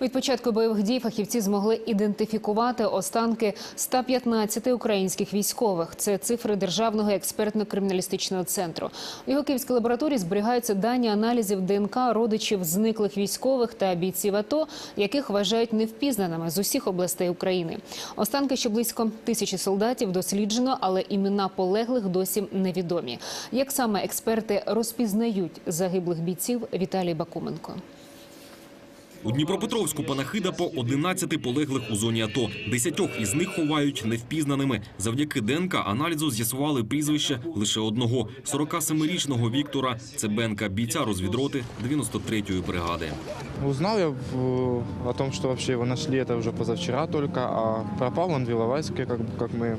Від початку бойових дій фахівці змогли ідентифікувати останки 115 українських військових. Це цифри Державного експертно-криміналістичного центру. У його київській лабораторії зберігаються дані аналізів ДНК родичів зниклих військових та бійців АТО, яких вважають невпізнаними з усіх областей України. Останки ще близько тисячі солдатів досліджено, але імена полеглих досі невідомі. Як саме експерти розпізнають загиблих бійців Віталій Бакуменко. У Дніпропетровську панахида по 11 полеглих у зоні АТО. Десятьох із них ховають невпізнаними. Завдяки ДНК аналізу з'ясували прізвище лише одного – 47-річного Віктора Цебенка, бійця розвідроти 93-ї бригади. Узнал я в- о том, что вообще его нашли, это уже позавчера только, а пропал он в Иловайске, как, как мы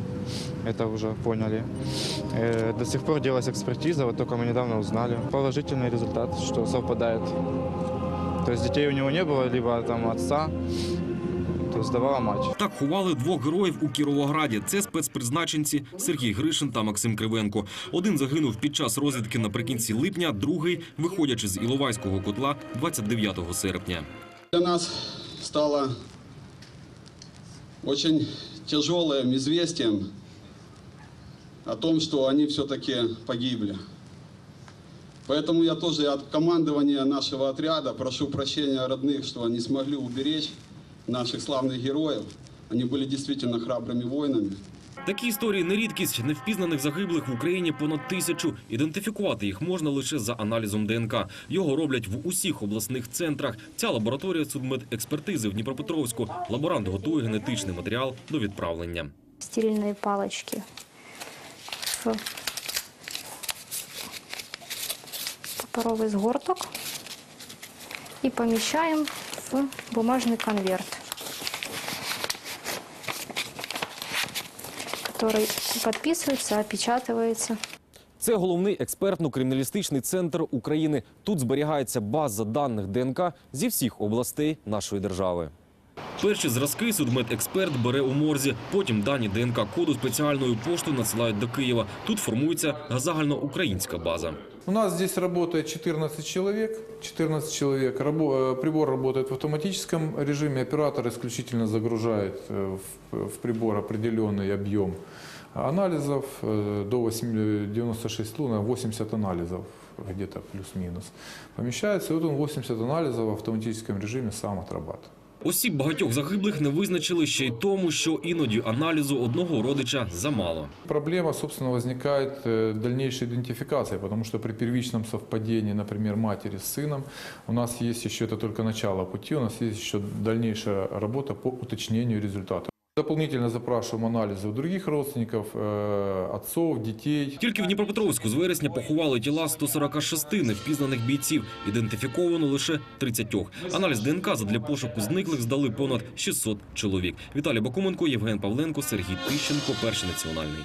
это уже поняли. Э, До сих пор делалась экспертиза, вот только мы недавно узнали. Положительный результат, что совпадает. То есть детей у него не было, либо там отца, то есть мать. Так ховали двох героїв у Кіровограді. Це спецпризначенці Сергій Гришин та Максим Кривенко. Один загинув під час розвідки наприкінці липня, другий, виходячи з Іловайського котла 29 серпня. Для нас стало очень тяжелым известием о том, что они все-таки погибли. Поэтому я тоже от командования нашего отряда прошу прощения родных, что не смогли уберечь наших славных героев. Они были действительно храбрыми воинами. Такі історії не рідкість. Невпізнаних загиблих в Україні понад тисячу. Ідентифікувати їх можна лише за аналізом ДНК. Його роблять в усіх обласних центрах. Ця лабораторія судмедекспертизи в Дніпропетровську. Лаборант готує генетичний матеріал до відправлення. стильные палочки в паперовый сгорток и помещаем в бумажный конверт, который подписывается, опечатывается. Це головний експертно-криміналістичний центр України. Тут зберігається база даних ДНК зі всіх областей нашої держави. Перші зразки судмедексперт бере у морзі. Потім дані ДНК коду спеціальною поштою надсилають до Києва. Тут формується загальноукраїнська база. У нас здесь работает 14 человек. 14 человек. Рабо- э, Прибор работает в автоматическом режиме. Оператор исключительно загружает э, в, в прибор определенный объем анализов. э, До 8 96 лун, 80 анализов где-то плюс-минус. Помещается. И вот он 80 анализов в автоматическом режиме сам отрабатывает. Осіб багатьох загиблих не визначили ще й тому, що іноді аналізу одного родича замало. Проблема, собственно, возникает э, дальнейшей идентификации, потому что при первичном совпадении, например, матери с сыном, у нас есть еще, это только начало пути, у нас есть еще дальнейшая работа по уточнению результата. Дополнительно запрашиваем анализы у других родственников, э, отцов, детей. Тільки в Дніпропетровську з вересня поховали тіла 146 невпізнаних бійців. Ідентифіковано лише 30. Аналіз ДНК задля пошуку зниклих здали понад 600 чоловік. Віталій Бакуменко, Євген Павленко, Сергій Тищенко, Перший національний.